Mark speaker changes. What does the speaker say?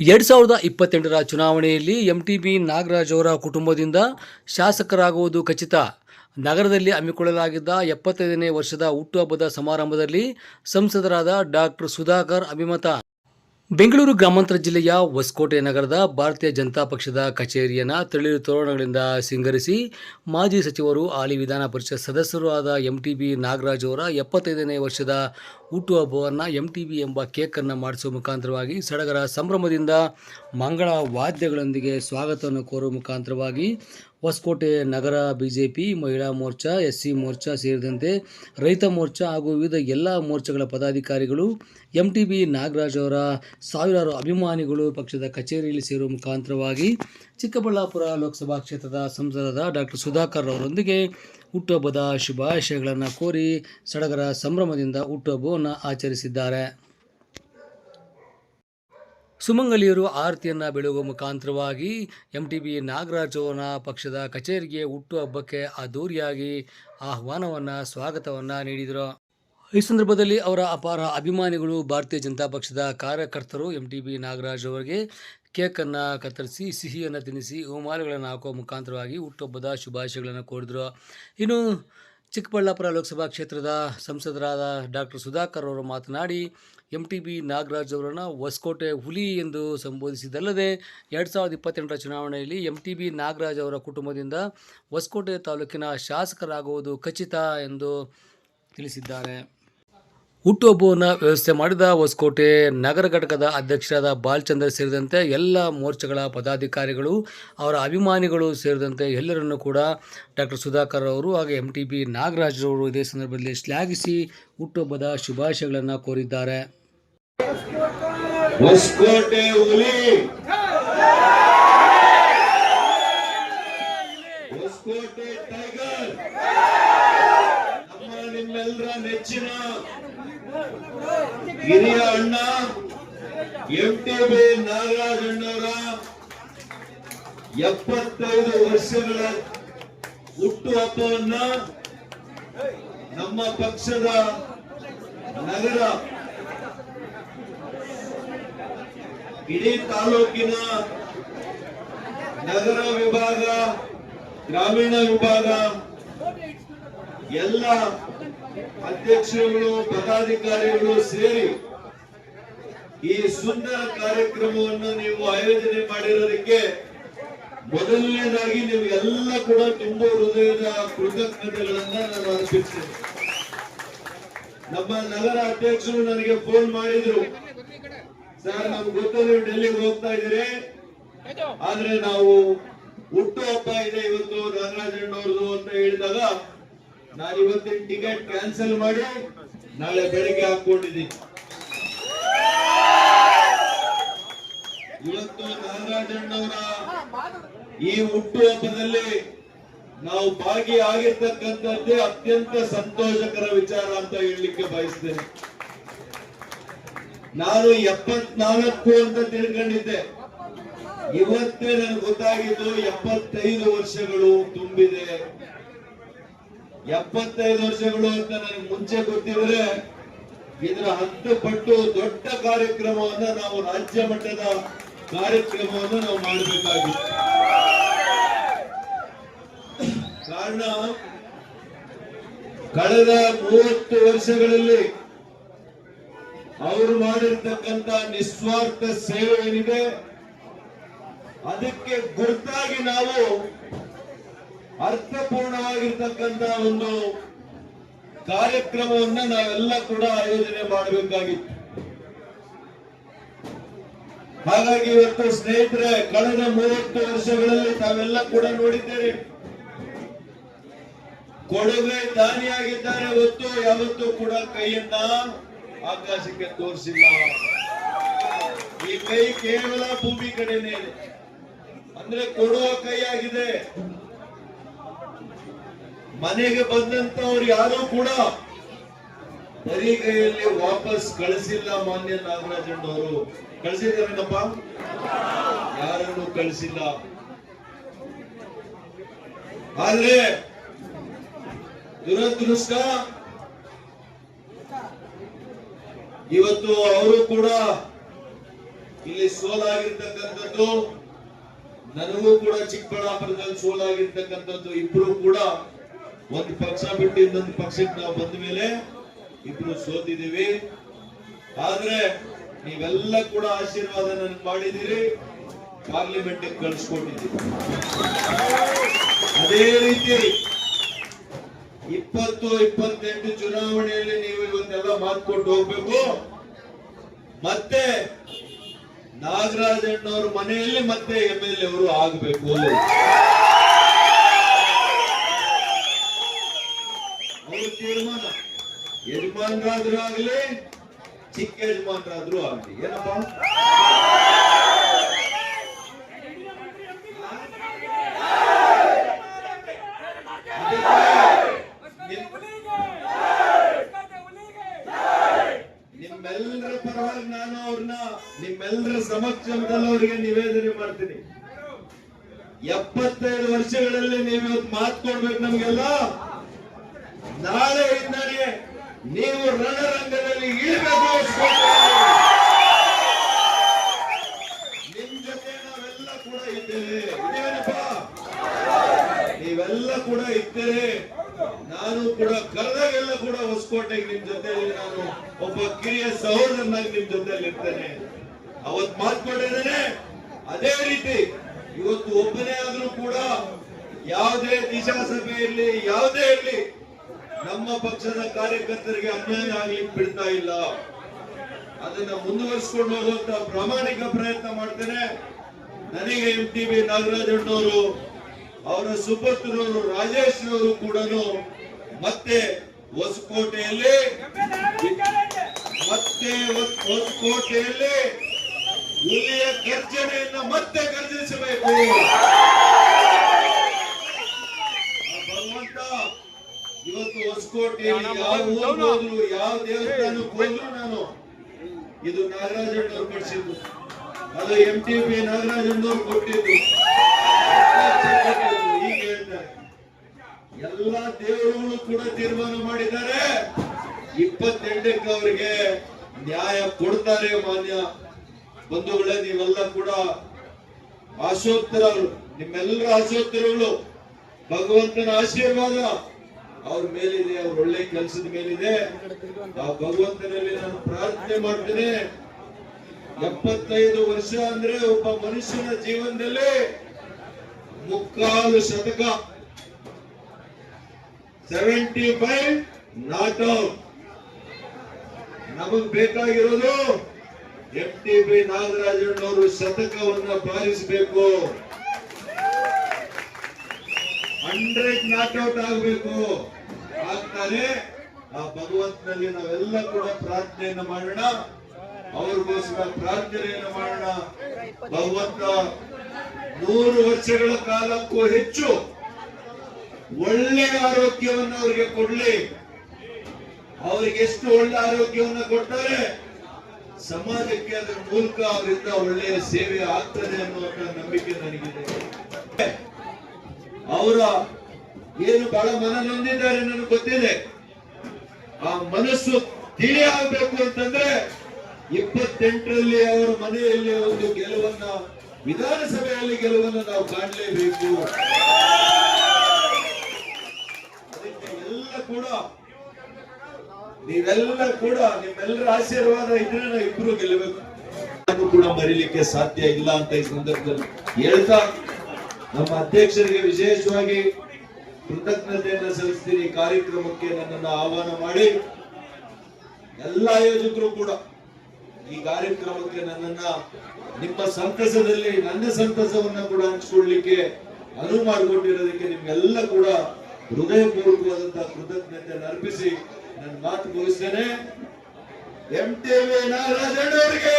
Speaker 1: ಎರಡು ಸಾವಿರದ ಇಪ್ಪತ್ತೆಂಟರ ಚುನಾವಣೆಯಲ್ಲಿ ಎಂಟಿಬಿ ನಾಗರಾಜ್ ಅವರ ಕುಟುಂಬದಿಂದ ಶಾಸಕರಾಗುವುದು ಖಚಿತ. ನಗರದಲ್ಲಿ ಹಮ್ಮಿಕೊಳ್ಳಲಾಗಿದ್ದ ಎಪ್ಪತ್ತೈದನೇ ವರ್ಷದ ಹುಟ್ಟುಹಬ್ಬದ ಸಮಾರಂಭದಲ್ಲಿ ಸಂಸದರಾದ ಡಾಕ್ಟರ್ ಸುಧಾಕರ್ ಅಭಿಮತ ಬೆಂಗಳೂರು ಗ್ರಾಮಾಂತರ ಜಿಲ್ಲೆಯ ಹೊಸಕೋಟೆ ನಗರದ ಭಾರತೀಯ ಜನತಾ ಪಕ್ಷದ ಕಚೇರಿಯನ್ನು ತಳಿರು ತೋರಣಗಳಿಂದ ಸಿಂಗರಿಸಿ ಮಾಜಿ ಸಚಿವರು ಹಾಲಿ ವಿಧಾನ ಪರಿಷತ್ ಸದಸ್ಯರು ಆದ ಎಂ ಟಿ ಬಿ ನಾಗರಾಜ್ ಅವರ ಎಪ್ಪತ್ತೈದನೇ ವರ್ಷದ ಹುಟ್ಟುಹಬ್ಬವನ್ನು ಎಂ ಟಿ ಬಿ ಎಂಬ ಕೇಕನ್ನು ಮಾಡಿಸುವ ಮುಖಾಂತರವಾಗಿ ಸಡಗರ ಸಂಭ್ರಮದಿಂದ ಮಂಗಳ ವಾದ್ಯಗಳೊಂದಿಗೆ ಸ್ವಾಗತವನ್ನು ಕೋರುವ ಮುಖಾಂತರವಾಗಿ ಹೊಸಕೋಟೆ ನಗರ ಬಿಜೆಪಿ, ಮಹಿಳಾ ಮೋರ್ಚಾ ಎಸ್ ಸಿ ಮೋರ್ಚಾ ಸೇರಿದಂತೆ ರೈತ ಮೋರ್ಚಾ ಹಾಗೂ ವಿವಿಧ ಎಲ್ಲ ಮೋರ್ಚಾಗಳ ಪದಾಧಿಕಾರಿಗಳು ಎಂ ಟಿ ಬಿ ನಾಗರಾಜ್ ಅವರ ಸಾವಿರಾರು ಅಭಿಮಾನಿಗಳು ಪಕ್ಷದ ಕಚೇರಿಯಲ್ಲಿ ಸೇರುವ ಮುಖಾಂತರವಾಗಿ ಚಿಕ್ಕಬಳ್ಳಾಪುರ ಲೋಕಸಭಾ ಕ್ಷೇತ್ರದ ಸಂಸದ ಡಾಕ್ಟರ್ ಸುಧಾಕರ್ ಅವರೊಂದಿಗೆ ಹುಟ್ಟುಹಬ್ಬದ ಶುಭಾಶಯಗಳನ್ನು ಕೋರಿ ಸಡಗರ ಸಂಭ್ರಮದಿಂದ ಹುಟ್ಟುಹಬ್ಬವನ್ನು ಆಚರಿಸಿದ್ದಾರೆ. ಸುಮಂಗಲಿಯರು ಆರತಿಯನ್ನು ಬೆಳಗುವ ಮುಖಾಂತರವಾಗಿ ಎಂ ಟಿ ಬಿ ನಾಗರಾಜ್ ಅವರ ಪಕ್ಷದ ಕಚೇರಿಗೆ ಹುಟ್ಟುಹಬ್ಬಕ್ಕೆ ಅದ್ದೂರಿಯಾಗಿ ಆಹ್ವಾನವನ್ನು, ಸ್ವಾಗತವನ್ನು ನೀಡಿದರು. ಈ ಸಂದರ್ಭದಲ್ಲಿ ಅವರ ಅಪಾರ ಅಭಿಮಾನಿಗಳು, ಭಾರತೀಯ ಜನತಾ ಪಕ್ಷದ ಕಾರ್ಯಕರ್ತರು ಎಂ ಟಿ ಬಿ ನಾಗರಾಜ್ ಅವರಿಗೆ ಕೇಕನ್ನು ಕತ್ತರಿಸಿ, ಸಿಹಿಯನ್ನು ತಿನ್ನಿಸಿ, ಹೂಮಾಲೆಗಳನ್ನು ಹಾಕುವ ಮುಖಾಂತರವಾಗಿ ಹುಟ್ಟುಹಬ್ಬದ ಶುಭಾಶಯಗಳನ್ನು ಕೋರಿದರು. ಇನ್ನು ಚಿಕ್ಕಬಳ್ಳಾಪುರ ಲೋಕಸಭಾ ಕ್ಷೇತ್ರದ ಸಂಸದರಾದ ಡಾಕ್ಟರ್ ಸುಧಾಕರ್ ಅವರು ಮಾತನಾಡಿ ಎಂ ಟಿ ಬಿ ನಾಗರಾಜ್ ಅವರನ್ನು ಹೊಸಕೋಟೆ ಹುಲಿ ಎಂದು ಸಂಬೋಧಿಸಿದಲ್ಲದೆ ಎರಡು ಸಾವಿರದ ಇಪ್ಪತ್ತೆಂಟರ ಚುನಾವಣೆಯಲ್ಲಿ ಎಂ ಟಿ ಬಿ ನಾಗರಾಜ್ ಅವರ ಕುಟುಂಬದಿಂದ ಹೊಸಕೋಟೆ ತಾಲೂಕಿನ ಶಾಸಕರಾಗುವುದು ಖಚಿತ ಎಂದು ತಿಳಿಸಿದ್ದಾರೆ. ಹುಟ್ಟುಹಬ್ಬವನ್ನು ವ್ಯವಸ್ಥೆ ಮಾಡಿದ ಹೊಸಕೋಟೆ ನಗರ ಘಟಕದ ಅಧ್ಯಕ್ಷರಾದ ಬಾಲ್ಚಂದ್ರ ಸೇರಿದಂತೆ ಎಲ್ಲ ಮೋರ್ಚಾಗಳ ಪದಾಧಿಕಾರಿಗಳು, ಅವರ ಅಭಿಮಾನಿಗಳು ಸೇರಿದಂತೆ ಎಲ್ಲರನ್ನೂ ಕೂಡ ಡಾಕ್ಟರ್ ಸುಧಾಕರ್ ಅವರು ಹಾಗೆ ಎಂ ಟಿ ಬಿ ನಾಗರಾಜ್ ಅವರು ಇದೇ ಸಂದರ್ಭದಲ್ಲಿ ಶ್ಲಾಘಿಸಿ ಹುಟ್ಟುಹಬ್ಬದ ಶುಭಾಶಯಗಳನ್ನು ಕೋರಿದ್ದಾರೆ.
Speaker 2: ಹೊಸಕೋಟೆ ಹುಲಿ. ಹೊಸಕೋಟೆ ಟೈಗರ್. ನಮ್ಮ ನಿಮ್ಮೆಲ್ಲರ ನೆಚ್ಚಿನ ಹಿರಿಯ ಅಣ್ಣ ಎಂ ಟಿ ಬಿ ನಾಗರಾಜ್ ಅಣ್ಣವರ ಎಪ್ಪತ್ತೈದು ವರ್ಷಗಳ ಹುಟ್ಟುಹಬ್ಬವನ್ನ ನಮ್ಮ ಪಕ್ಷದ ನಗರ ಇಡೀ ತಾಲೂಕಿನ ನಗರ ವಿಭಾಗ, ಗ್ರಾಮೀಣ ವಿಭಾಗ, ಎಲ್ಲ ಅಧ್ಯಕ್ಷರುಗಳು, ಪದಾಧಿಕಾರಿಗಳು ಸೇರಿ ಈ ಸುಂದರ ಕಾರ್ಯಕ್ರಮವನ್ನು ನೀವು ಆಯೋಜನೆ ಮಾಡಿರೋದಕ್ಕೆ ಮೊದಲನೇದಾಗಿ ನಿಮಗೆಲ್ಲ ಕೂಡ ತುಂಬಾ ಹೃದಯದ ಕೃತಜ್ಞತೆಗಳನ್ನ ನಾನು ಅರ್ಪಿಸ್ತೇನೆ. ನಮ್ಮ ನಗರ ಅಧ್ಯಕ್ಷರು ನನಗೆ ಫೋನ್ ಮಾಡಿದ್ರು. ಸರ್ ನಮ್ಗೆ ಗೊತ್ತು ನೀವು ಡೆಲ್ಲಿಗೆ ಹೋಗ್ತಾ ಇದ್ದೀರಿ ಆದ್ರೆ ನಾವು ಹುಟ್ಟು ಹಬ್ಬ ಇದೆ ಇವತ್ತು ನಾಗರಾಜಣ್ಣವ್ರದ್ದು ಅಂತ ಹೇಳಿದಾಗ ನಾನು ಇವತ್ತಿನ ಟಿಕೆಟ್ ಕ್ಯಾನ್ಸಲ್ ಮಾಡಿ ನಾಳೆ ಬೆಳಿಗ್ಗೆ ಹಾಕೊಂಡಿದ್ದೀನಿ ಇವತ್ತು ನಾಗರಾಜಣ್ಣವರ ಈ ಹುಟ್ಟು ಹಬ್ಬದಲ್ಲಿ ನಾವು ಭಾಗಿಯಾಗಿರ್ತಕ್ಕಂಥದ್ದೇ ಅತ್ಯಂತ ಸಂತೋಷಕರ ವಿಚಾರ ಅಂತ ಹೇಳಲಿಕ್ಕೆ ಬಯಸ್ತೇನೆ. ನಾನು ಎಪ್ಪತ್ನಾಲ್ಕು ಅಂತ ತಿಳ್ಕೊಂಡಿದ್ದೆ. ಇವತ್ತೇ ನನಗೆ ಗೊತ್ತಾಗಿದ್ದು ಎಪ್ಪತ್ತೈದು ವರ್ಷಗಳು ತುಂಬಿದೆ. ಎಪ್ಪತ್ತೈದು ವರ್ಷಗಳು ಅಂತ ನನಗೆ ಮುಂಚೆ ಗೊತ್ತಿದ್ರೆ ಇದರ ಹತ್ತು ಪಟ್ಟು ದೊಡ್ಡ ಕಾರ್ಯಕ್ರಮವನ್ನ ನಾವು ರಾಜ್ಯ ಮಟ್ಟದ ಕಾರ್ಯಕ್ರಮವನ್ನು ನಾವು ಮಾಡಬೇಕಾಗಿತ್ತು. ಕಾರಣ, ಕಳೆದ ಮೂವತ್ತು ವರ್ಷಗಳಲ್ಲಿ ಅವರು ಮಾಡಿರ್ತಕ್ಕಂತ ನಿಸ್ವಾರ್ಥ ಸೇವೆ ಏನಿದೆ? ಅದಕ್ಕೆ ಗುರುತಾಗಿ ನಾವು ಅರ್ಥಪೂರ್ಣವಾಗಿರ್ತಕ್ಕಂತ ಒಂದು ಕಾರ್ಯಕ್ರಮವನ್ನ ನಾವೆಲ್ಲ ಕೂಡ ಆಯೋಜನೆ ಮಾಡಬೇಕಾಗಿತ್ತು. ಹಾಗಾಗಿ ಇವತ್ತು ಸ್ನೇಹಿತರೆ, ಕಳೆದ ಮೂವತ್ತು ವರ್ಷಗಳಲ್ಲಿ ತಾವೆಲ್ಲ ಕೂಡ ನೋಡಿದ್ದೇವೆ ಕೊಡುಗೆ ದಾನಿಯಾಗಿದ್ದಾರೆ, ಹೊತ್ತು ಯಾವತ್ತೂ ಕೂಡ ಕೈಯನ್ನ ಆಕಾಶಕ್ಕೆ ತೋರಿಸಿಲ್ಲ. ಈ ಕೈ ಕೇವಲ ಭೂಮಿ ಕಡೆನೇ ಇದೆ ಅಂದ್ರೆ ಕೊಡುವ ಕೈಯಾಗಿದೆ ಮನೆಗೆ ಬಂದಂತವ್ರು ಯಾರು ಕೂಡ ಬರೀ ಕೈಯಲ್ಲಿ ವಾಪಸ್ ಕಳಿಸಿಲ್ಲ ಮಾನ್ಯ ನಾಗರಾಜಣ್ಣವರು ಕಳಿಸಿದಾರೇನಪ್ಪ ಯಾರನ್ನು ಕಳಿಸಿಲ್ಲ. ಆದ್ರೆ ದುರದೃಷ್ಟ ಇವತ್ತು ಅವರು ಕೂಡ ಇಲ್ಲಿ ಸೋಲಾಗಿರ್ತಕ್ಕಂಥದ್ದು, ನನಗೂ ಕೂಡ ಚಿಕ್ಕಬಳ್ಳಾಪುರದಲ್ಲಿ ಸೋಲಾಗಿರ್ತಕ್ಕಂಥದ್ದು, ಇಬ್ರು ಕೂಡ ಒಂದು ಪಕ್ಷ ಬಿಟ್ಟು ಇನ್ನೊಂದು ಪಕ್ಷಕ್ಕೆ ನಾವು ಬಂದ ಮೇಲೆ ಇಬ್ರು ಸೋತಿದ್ದೀವಿ. ಆದ್ರೆ ನೀವೆಲ್ಲ ಕೂಡ ಆಶೀರ್ವಾದ ನನಗೆ ಮಾಡಿದಿರಿ ಪಾರ್ಲಿಮೆಂಟ್ ಕಳ್ಸ್ಕೊಂಡಿದ್ದೀರಿ ಅದೇ ರೀತಿ ಇಪ್ಪತ್ತು, ಇಪ್ಪತ್ತೆಂಟು ಚುನಾವಣೆಯಲ್ಲಿ ನೀವು ಇವತ್ತೆಲ್ಲ ಮಾತು ಕೊಟ್ಟು ಹೋಗ್ಬೇಕು. ಮತ್ತೆ ನಾಗರಾಜಣ್ಣವ್ರ ಮನೆಯಲ್ಲಿ ಮತ್ತೆ ಎಂ ಎಲ್ ಎ ಅವರು ಆಗ್ಬೇಕು. ತೀರ್ಮಾನ. ಯಜಮಾನ್ರಾದ್ರೂ ಆಗ್ಲಿ, ಚಿಕ್ಕ ಯಜಮಾನ್ರಾದ್ರೂ ಆಗ್ಲಿ. ಏನಪ್ಪಾ? ನಿಮ್ಮೆಲ್ಲರ ಸಮಕ್ಷಮದಲ್ಲಿ ಅವರಿಗೆ ನಿವೇದನೆ ಮಾಡ್ತೀನಿ. ಎಪ್ಪತ್ತೈದು ವರ್ಷಗಳಲ್ಲಿ ನೀವು ಇವತ್ತು ಮಾತು ಕೊಡ್ಬೇಕು ನಮ್ಗೆಲ್ಲ? ನಾಳೆಯಿಂದಲೇ ನೀವು ರಣರಂಗದಲ್ಲಿ ಇಳಿಬೇಕು ನಿಮ್ ಜೊತೆ ನಾವೆಲ್ಲ ಕೂಡ ಇದ್ದೇವೆ. ಇದೇನಪ್ಪ? ನೀವೆಲ್ಲ ಕೂಡ ಇದ್ದೇವೆ ನಾನು ಕೂಡ ಕರೆದಾಗೆಲ್ಲ ಕೂಡ ಹೊಸಕೋಟೆಗೆ ನಿಮ್ ಜೊತೆಯಲ್ಲಿ ನಾನು ಒಬ್ಬ ಕಿರಿಯ ಸಹೋದರನಾಗಿ ನಿಮ್ ಜೊತೆಯಲ್ಲಿ ಇರ್ತೇನೆ. ಅವತ್ ಮಾತ್ಕೊಂಡಿದ್ದೇನೆ ಅದೇ ರೀತಿ ಇವತ್ತು ಒಬ್ಬನೇ ಆದ್ರೂ ಕೂಡ ಯಾವುದೇ ದಿಶಾ ಸಭೆ ಇರಲಿ ಯಾವುದೇ ಇರಲಿ ನಮ್ಮ ಪಕ್ಷದ ಕಾರ್ಯಕರ್ತರಿಗೆ ಅನ್ಯಾಯ ಆಗ್ಲಿಕ್ಕೆ ಬಿಡ್ತಾ ಇಲ್ಲ. ಅದನ್ನ ಮುಂದುವರಿಸಿಕೊಂಡು ಹೋಗುವಂತ ಪ್ರಾಮಾಣಿಕ ಪ್ರಯತ್ನ ಮಾಡ್ತೇನೆ. ನನಗೆ ಎಂ ಟಿ ಬಿ ನಾಗರಾಜಣ್ಣವರು ಅವರ ಸುಪುತ್ರರು ರಾಜೇಶ್ ಅವರು ಕೂಡ ಮತ್ತೆ ಹೊಸಕೋಟೆಯಲ್ಲಿ, ಮತ್ತೆ ಹೊಸ- ಹೊಸಕೋಟೆಯಲ್ಲಿ ಹುಲಿಯ ಗರ್ಜನೆಯನ್ನ ಮತ್ತೆ ಗರ್ಜಿಸಬೇಕು. ಭಗವಂತ ಇವತ್ತು ಹೊಸಕೋಟೆ ಯಾವ ಹೋದ್ರು ಯಾವ ದೇವಸ್ಥಾನಕ್ಕೆ ಹೋದ್ರು ನಾನು? ಇದು ನಾಗರಾಜಣ್ಣವ್ರು ಕೊಡಿಸಿದ್ದು. ಅದು ಎಂ ಟಿ ಪಿ ನಾಗರಾಜಣ್ಣವ್ರು ಕೊಟ್ಟಿದ್ದು. ಹೀಗೆ ಹೇಳ್ತಾರೆ. ಎಲ್ಲ ದೇವರುಗಳು ಕೂಡ ತೀರ್ಮಾನ ಮಾಡಿದ್ದಾರೆ. ಇಪ್ಪತ್ತೆಂಟಕ್ಕೆ ಅವರಿಗೆ ನ್ಯಾಯ ಕೊಡ್ತಾರೆ ಮಾನ್ಯ. ಬಂಧುಗಳೇ, ನೀವೆಲ್ಲ ಕೂಡ ಆಶೋತ್ತರರು. ನಿಮ್ಮೆಲ್ಲರ ಆಶೋತ್ತರಗಳು ಭಗವಂತನ ಆಶೀರ್ವಾದ. ಅವ್ರ ಮೇಲಿದೆ, ಅವ್ರ ಒಳ್ಳೆ ಕೆಲಸದ ಮೇಲಿದೆ. ಆ ಭಗವಂತನಲ್ಲಿ ನಾನು ಪ್ರಾರ್ಥನೆ ಮಾಡ್ತೇನೆ. ಎಪ್ಪತ್ತೈದು ವರ್ಷ ಅಂದ್ರೆ ಒಬ್ಬ ಮನುಷ್ಯನ ಜೀವನದಲ್ಲಿ ಮುಕ್ಕಾಲು ಶತಕ. ಸೆವೆಂಟಿ ಫೈವ್ ನಾಟ್ ಔಟ್ ನಮಗ್ ಬೇಕಾಗಿರೋದು ಎಂ ಟಿ ಬಿ ನಾಗರಾಜಣ್ಣವರು ಶತಕವನ್ನ ಬಾರಿಸಬೇಕು ಹಂಡ್ರೆಡ್ ನಾಟ್ಔಟ್ ಆಗಬೇಕು. ಆಗ್ತಾರೆ, ಆ ಭಗವಂತನಲ್ಲಿ ನಾವೆಲ್ಲ ಕೂಡ ಪ್ರಾರ್ಥನೆಯನ್ನು ಮಾಡೋಣ. ಅವ್ರಿಗೋಸ್ಕರ ಪ್ರಾರ್ಥನೆಯನ್ನು ಮಾಡೋಣ. ಭಗವಂತ, ನೂರು ವರ್ಷಗಳ ಕಾಲಕ್ಕೂ ಹೆಚ್ಚು ಒಳ್ಳೆ ಆರೋಗ್ಯವನ್ನು ಅವರಿಗೆ ಕೊಡ್ಲಿ. ಅವರಿಗೆ ಎಷ್ಟು ಒಳ್ಳೆ ಆರೋಗ್ಯವನ್ನು ಕೊಡ್ತಾರೆ? ಸಮಾಜಕ್ಕೆ ಅದರ ಮೂಲಕ ಅವರಿಂದ ಒಳ್ಳೆಯ ಸೇವೆ ಆಗ್ತದೆ ಅನ್ನುವಂತ ನಂಬಿಕೆ ನನಗಿದೆ. ಅವರ ಏನು ಬಹಳ ಮನ ನೊಂದಿದ್ದಾರೆ ನನಗೆ ಗೊತ್ತಿದೆ. ಆ ಮನಸ್ಸು ತಿಳಿ ಆಗ್ಬೇಕು ಅಂತಂದ್ರೆ ಇಪ್ಪತ್ತೆಂಟರಲ್ಲಿ ಅವರ ಮನೆಯಲ್ಲಿ ಒಂದು ಗೆಲುವನ್ನ, ವಿಧಾನಸಭೆಯಲ್ಲಿ ಗೆಲುವನ್ನ ನಾವು ಕಾಣಲೇಬೇಕು. ಎಲ್ಲ ಕೂಡ ನೀವೆಲ್ಲ ಕೂಡ ನಿಮ್ಮೆಲ್ಲರ ಆಶೀರ್ವಾದ ಇದ್ರೆ ನಾವು ಇಬ್ರು ಗೆಲ್ಲಬೇಕು. ಕೂಡ ಮರಿಲಿಕ್ಕೆ ಸಾಧ್ಯ ಇಲ್ಲ ಅಂತ ಈ ಸಂದರ್ಭದಲ್ಲಿ ಹೇಳ್ತಾ ನಮ್ಮ ಅಧ್ಯಕ್ಷರಿಗೆ ವಿಶೇಷವಾಗಿ ಕೃತಜ್ಞತೆಯನ್ನು ಸಲ್ಲಿಸ್ತೀನಿ. ಕಾರ್ಯಕ್ರಮಕ್ಕೆ ನನ್ನನ್ನು ಆಹ್ವಾನ ಮಾಡಿ. ಎಲ್ಲ ಆಯೋಜಕರು ಕೂಡ ಈ ಕಾರ್ಯಕ್ರಮಕ್ಕೆ ನನ್ನನ್ನ ನಿಮ್ಮ ಸಂತಸದಲ್ಲಿ, ನನ್ನ ಸಂತಸವನ್ನ ಕೂಡ ಹಂಚಿಕೊಳ್ಳಿಕ್ಕೆ ಅನುವು ಮಾಡಿಕೊಂಡಿರೋದಕ್ಕೆ ನಿಮ್ಗೆಲ್ಲ ಕೂಡ ಹೃದಯಪೂರ್ವಕವಾದಂತಹ ಕೃತಜ್ಞತೆಯನ್ನು ಅರ್ಪಿಸಿ ನನ್ನ ಮಾತು ಮುಗಿಸ್ತೇನೆ. M T V ನಾಗರಾಜಣ್ಣವರಿಗೆ.